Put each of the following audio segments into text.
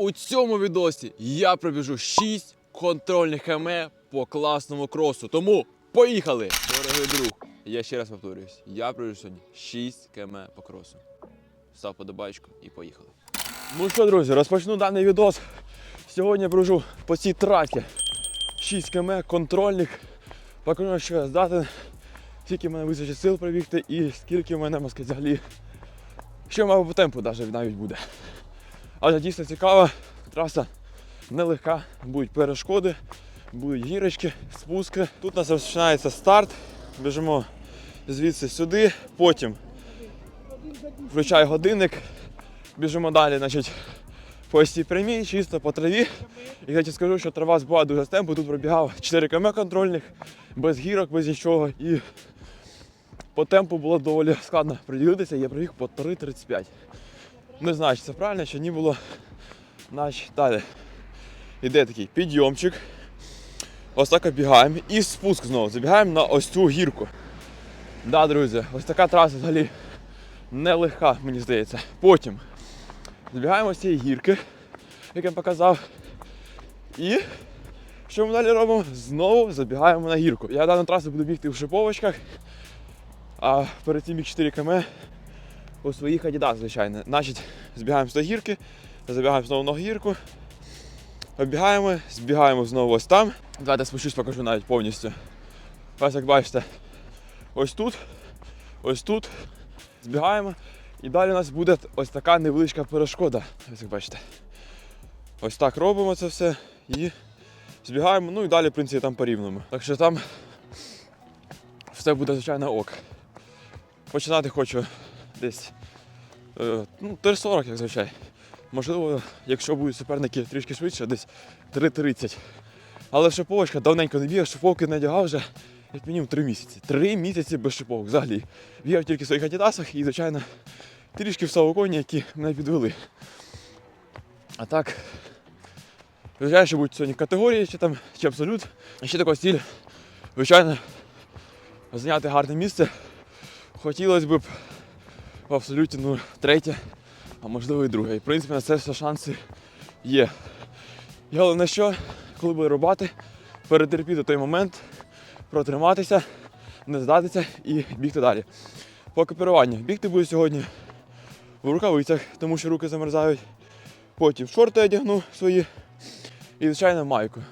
У цьому відосі я пробіжу 6 контрольних км по класному кросу. Тому поїхали! Дорогий друг, я ще раз повторююсь, я пробіжу сьогодні 6 км по кросу. Став подобайку і поїхали. Ну що, друзі, розпочну даний відос. Сьогодні я пробіжу по цій трасі 6 км контрольних. Покажу, що я здатен, скільки в мене вистачить сил пробігти і скільки в мене москаль взагалі. Що мабуть по темпу навіть буде. Але дійсно цікава. Траса нелегка, будуть перешкоди, будуть гірочки, спуски. Тут у нас розпочинається старт. Біжимо звідси сюди, потім включаю годинник, біжимо далі, значить, по цій прямій, чисто по траві. І я скажу, що трава збула дуже темпу. Тут пробігав 4 км контрольних, без гірок, без нічого. І по темпу було доволі складно приділитися. Я пробіг по 3.35. Не знаю, чи це правильно, чи ні було. Значить, далі. Іде такий підйомчик. Ось так обігаємо. І спуск знову. Забігаємо на ось цю гірку. Да, друзі, ось така траса взагалі нелегка, мені здається. Потім збігаємо з цієї гірки, як я показав. І що ми далі робимо? Знову забігаємо на гірку. Я дану трасу буду бігти в шиповочках, а перед цим біг 4 км у своїх адідах, звичайно. Значить, збігаємо з тої гірки, забігаємо знову на гірку, обігаємо, збігаємо знову ось там. Давайте спущусь, покажу навіть повністю. Ось як бачите, ось тут, ось тут. Збігаємо. І далі у нас буде ось така невеличка перешкода. Ось як бачите. Ось так робимо це все і збігаємо. Ну і далі, в принципі, там по рівному. Так що там все буде, звичайно, ок. Починати хочу десь е, ну, 3.40, як звичай. Можливо, якщо будуть суперники трішки швидше, десь 3.30. Але шиповочка давненько не бігав, шиповки не одягав вже як мінімум 3 місяці. 3 місяці без шиповок взагалі. Бігав тільки в своїх адідасах і, звичайно, трішки в савоконі, які мене підвели. А так, звичайно, що будуть сьогодні категорії, чи там, чи абсолют. І ще така ціль, звичайно, зайняти гарне місце. Хотілося б в абсолюті ну, третє, а можливо і друге. І в принципі на це все шанси є. І головне, що, коли буде рубати, перетерпіти той момент, протриматися, не здатися і бігти далі. По екіпіруванню. Бігти буду сьогодні в рукавицях, тому що руки замерзають. Потім шорти одягну свої і, звичайно, майку.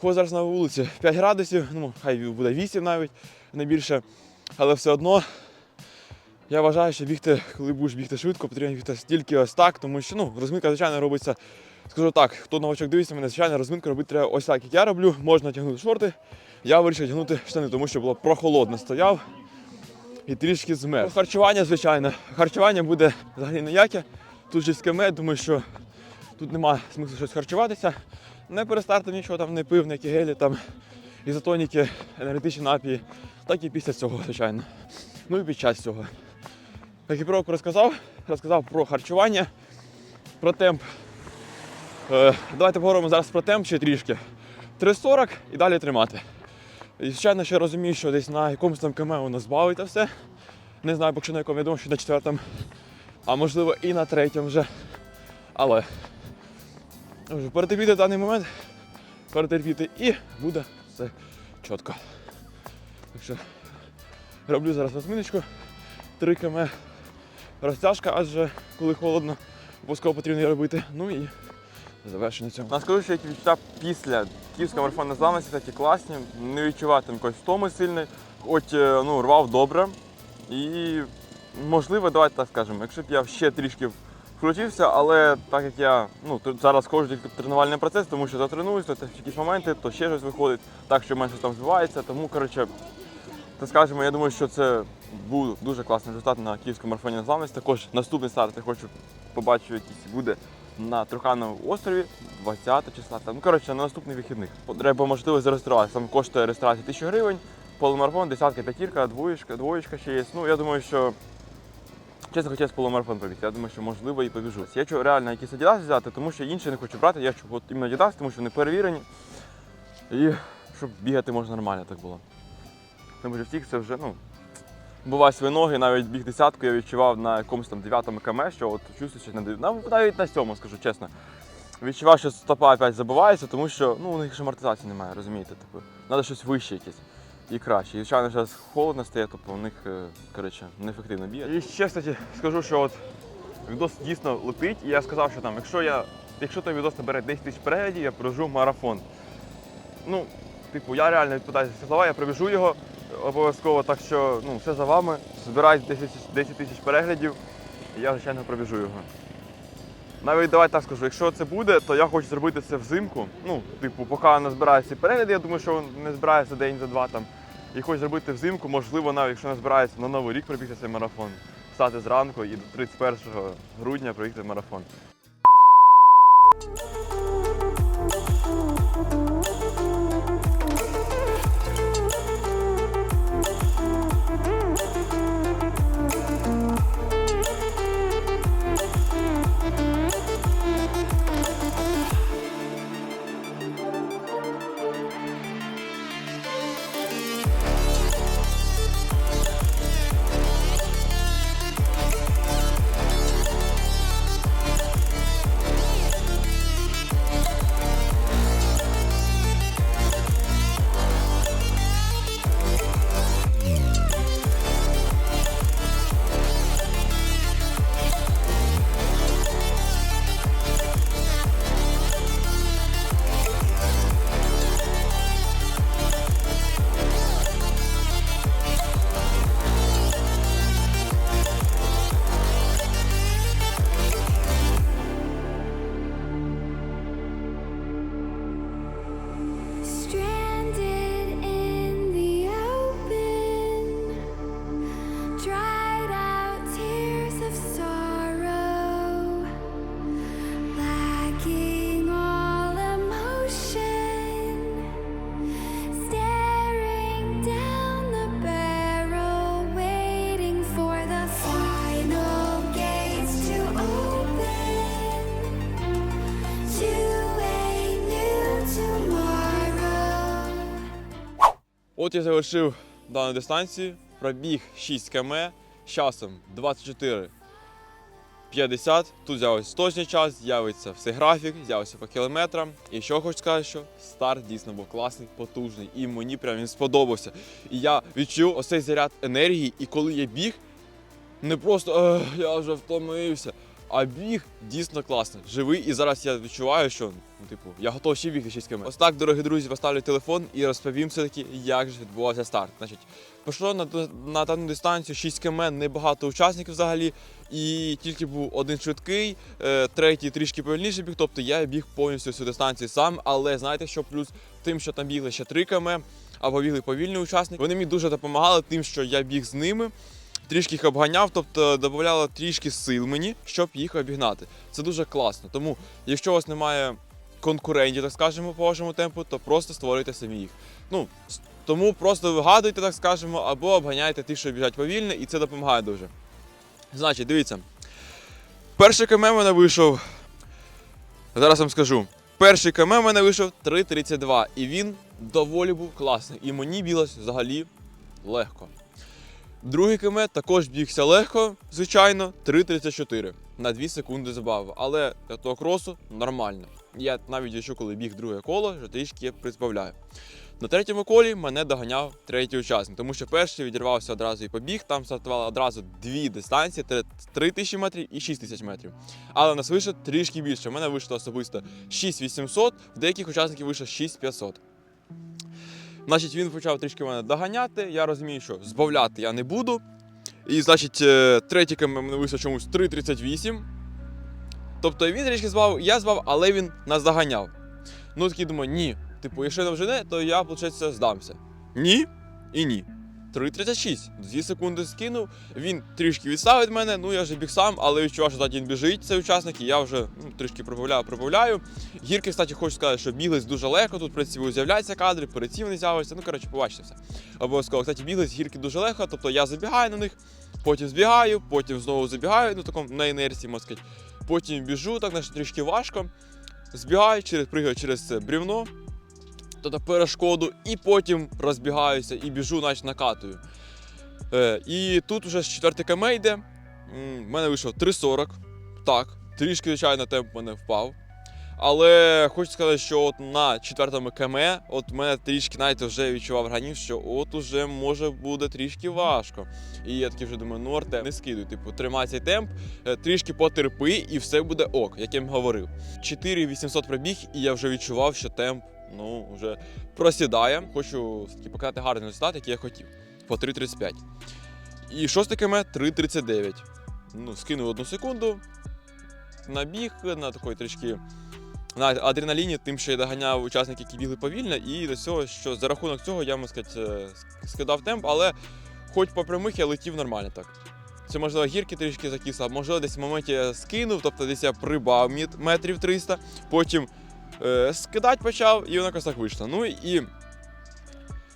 Хоч зараз на вулиці 5 градусів, ну хай буде 8 навіть, не більше. Але все одно я вважаю, що бігти, коли будеш бігти швидко, потрібно бігти тільки ось так, тому що ну, розминка, звичайно, робиться. Скажу так, хто новачок дивиться мене, звичайно, розминку робити треба ось так, як я роблю. Можна тягнути шорти. Я вирішив тягнути штани, тому що було прохолодно стояв і трішки змерз. Харчування, звичайно, харчування буде взагалі ніяке. Тут 6 км, думаю, що тут немає смислу щось харчуватися. Не перестартом нічого там не пив, ніякі гелі, там, ізотоніки, енергетичні напії, так і після цього, звичайно. Ну і під час цього. Екіпіровку розказав, розказав про харчування, про темп. Е, давайте поговоримо зараз про темп ще трішки. 3.40 і далі тримати. І, звичайно, ще розумію, що десь на якомусь там КМ воно збавиться все. Не знаю, поки що на якому, я думаю, що на четвертому, а можливо і на третьому вже. Але перетерпіти даний момент, перетерпіти і буде все чітко. Так що роблю зараз розминочку. 3 км розтяжка, адже коли холодно, обов'язково потрібно її робити. Ну і завершення цього. Наскажу, що які відчуття після київського марафону зламості такі класні, не відчувати якоїсь втоми сильної, хоч е, ну, рвав добре. І можливо, давайте так скажемо, якщо б я ще трішки включився, але так як я ну, зараз ходжу тільки в тренувальний процес, тому що затренуюсь, то якісь моменти, то ще щось виходить, так що менше там збивається, тому коротше. То скажімо, я думаю, що це був дуже класний результат на київському марафоні незламності. Також наступний старт я хочу побачити, якийсь буде на Трухановому острові 20 числа. Там, ну, коротше, на наступних вихідних. Треба можливість зареєструватися. Там коштує реєстрація 1000 гривень, полумарафон, десятка, п'ятірка, двоєчка, двоєчка ще є. Ну, я думаю, що чесно хотілося полумарафон побігти. Я думаю, що можливо і побіжу. Я хочу реально якісь Adidas взяти, тому що інші не хочу брати. Я хочу от іменно Adidas, тому що вони перевірені. І щоб бігати можна нормально так було. Тому що втік це вже, ну, бувають свої ноги, навіть біг десятку я відчував на якомусь там 9 км, що от чувствую, що на на- навіть на сьому, скажу чесно. відчував, що стопа опять забивається, тому що ну, у них ж амортизації немає, розумієте? Типу, треба щось вище якесь і краще. І звичайно, зараз холодно стає, тобто у них е, коротше, неефективно бігати. І ще, кстати, скажу, що от відос дійсно летить, і я сказав, що там, якщо я, якщо той відос набере 10 тисяч переглядів, я прожу марафон. Ну, типу, я реально відповідаю за слова, я пробіжу його обов'язково, так що ну, все за вами. Збирайте 10 тисяч- 10 тисяч переглядів, і я, звичайно, пробіжу його. Навіть давай так скажу, якщо це буде, то я хочу зробити це взимку. Ну, типу, поки не збираються перегляди, я думаю, що не збирається день за два там. І хочу зробити взимку, можливо, навіть якщо не збирається на Новий рік пробігти цей марафон. Встати зранку і до 31 грудня пробігти марафон. От я завершив дану дистанцію, пробіг 6 км з часом 24 50. Тут з'явився точний час, з'явиться все графік, з'явився по кілометрам. І що хочу сказати, що старт дійсно був класний, потужний, і мені прям він сподобався. І я відчув ось цей заряд енергії, і коли я біг, не просто я вже втомився. А біг дійсно класний, живий, і зараз я відчуваю, що ну, типу, я готовий ще бігти 6 км. Ось так, дорогі друзі, поставлю телефон і розповім все-таки, як же відбувався старт. Значить, пішло на, на дану дистанцію 6 км, небагато учасників взагалі, і тільки був один швидкий, е, третій трішки повільніше біг. Тобто я біг повністю всю дистанцію сам. Але знаєте, що плюс тим, що там бігли ще 3 км, або бігли повільні учасники, вони мені дуже допомагали тим, що я біг з ними трішки їх обганяв, тобто додавало трішки сил мені, щоб їх обігнати. Це дуже класно. Тому, якщо у вас немає конкурентів, так скажемо, по вашому темпу, то просто створюйте самі їх. Ну, тому просто вигадуйте, так скажемо, або обганяйте тих, що біжать повільно, і це допомагає дуже. Значить, дивіться. Перший КМ мене вийшов. Зараз вам скажу. Перший КМ мене вийшов 3.32, і він доволі був класний. І мені білось взагалі легко. Другий км також бігся легко, звичайно, 3.34 на 2 секунди забавив. Але для того кросу нормально. Я навіть якщо коли біг друге коло, вже трішки призбавляю. На третьому колі мене доганяв третій учасник, тому що перший відірвався одразу і побіг. Там стартувало одразу дві дистанції: 3 тисячі метрів і 6 тисяч метрів. Але нас вийшло трішки більше. У мене вийшло особисто 6800, в деяких учасників вийшло 6500. Значить, він почав трішки мене доганяти. Я розумію, що збавляти я не буду. І, значить, е, третій мене вийшов чомусь 3.38. Тобто він трішки збав, я збав, але він нас доганяв. Ну такий думаю, ні. Типу, якщо не вжене, то я, виходить, здамся. Ні і ні. 3.36. Дві секунди скинув. Він трішки відстав від мене. Ну я вже біг сам, але відчував, що він біжить, цей учасник, і я вже ну, трішки пробавляю, пробавляю. Гірки, кстати, хочу сказати, що біглись дуже легко. Тут при цьому з'являються кадри, перед цим не з'являються. Ну, коротше, побачите все. Обов'язково. Кстати, біглись гірки дуже легко. Тобто я забігаю на них, потім збігаю, потім знову забігаю, ну такому на інерції, можна сказати. Потім біжу, так значить, трішки важко. Збігаю, через, пригаю через це брівно, тобто перешкоду, і потім розбігаюся і біжу, наче накатую. Е, і тут вже четвертий км йде. У мене вийшов 3.40. Так, трішки, звичайно, темп мене впав. Але хочу сказати, що от на четвертому КМ, от мене трішки, знаєте, вже відчував організм, що от уже може буде трішки важко. І я такий вже думаю, ну Арте, не скидуй, типу, тримай цей темп, е, трішки потерпи, і все буде ок, як я їм говорив. 4800 пробіг, і я вже відчував, що темп ну, вже просідає. Хочу все-таки показати гарний результат, який я хотів. По 3.35. І шосте КМ 3.39. Ну, скинув одну секунду, набіг на такої трішки на адреналіні, тим, що я доганяв учасників, які бігли повільно, і до цього, що за рахунок цього я, можна сказати, е, скидав темп, але хоч по прямих я летів нормально так. Це можливо гірки трішки закисли, а можливо десь в моменті я скинув, тобто десь я прибав метрів 300, потім е, скидати почав, і воно так вийшло. Ну і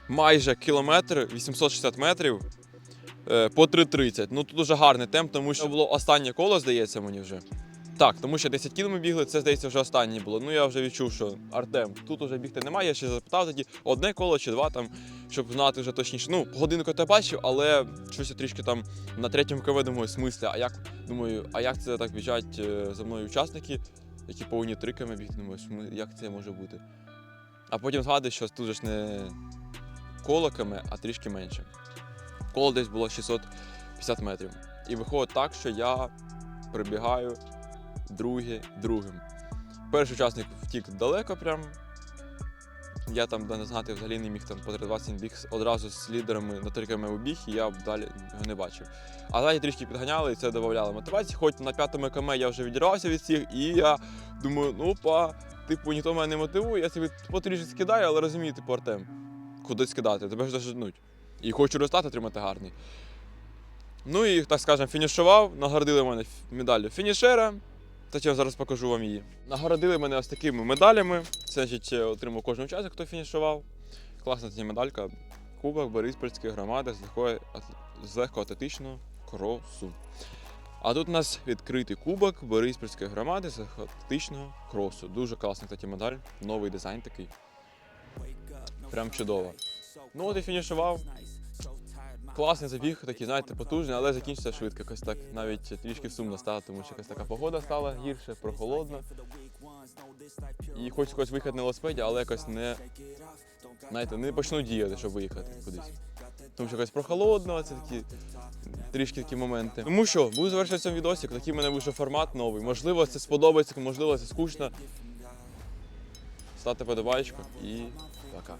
майже кілометр, 860 метрів е, по 3.30. Ну тут дуже гарний темп, тому що було останнє коло, здається, мені вже. Так, тому що 10 кіл ми бігли, це здається вже останнє було. Ну я вже відчув, що Артем, тут уже бігти немає. Я ще запитав тоді одне коло чи два там, щоб знати вже точніше. Ну, годинку я бачив, але щось трішки там на третьому КВ думаю, в смислі, а як думаю, а як це так біжать е, за мною учасники, які повинні три км бігти? Думаю, як це може бути? А потім згадую, що тут же ж не коло км, а трішки менше. Коло десь було 650 метрів. І виходить так, що я прибігаю друге другим. Перший учасник втік далеко прям. Я там не знати взагалі не міг там по 320 біг одразу з лідерами на 3 км убіг, і я далі його не бачив. А далі трішки підганяли і це додавало мотивації. Хоч на п'ятому км я вже відірвався від всіх, і я думаю, ну па, типу, ніхто мене не мотивує, я собі потрішки скидаю, але розумію, типу, Артем, куди скидати, тебе ж доженуть. І хочу результат отримати гарний. Ну і, так скажемо, фінішував, нагородили мене медаллю фінішера. Та я зараз покажу вам її. Нагородили мене ось такими медалями. Це значить, отримав кожен учасник, хто фінішував. Класна ця медалька. Кубок Бориспільської громади з легкої з легкоатлетичного кросу. А тут у нас відкритий кубок Бориспільської громади з легкоатлетичного кросу. Дуже класна, кстати, медаль. Новий дизайн такий. Прям чудово. Ну от і фінішував. Класний забіг, такий, знаєте, потужний, але закінчився швидко. Якось так навіть трішки сумно стало, тому що якась така погода стала гірше, прохолодно. І хоч когось виїхати на велосипеді, але якось не, знаєте, не почну діяти, щоб виїхати кудись. Тому що якось прохолодно, це такі трішки такі моменти. Тому що, буду завершувати цей відосик, такий в мене вийшов формат новий. Можливо, це сподобається, можливо, це скучно. Ставте подобайку і пока.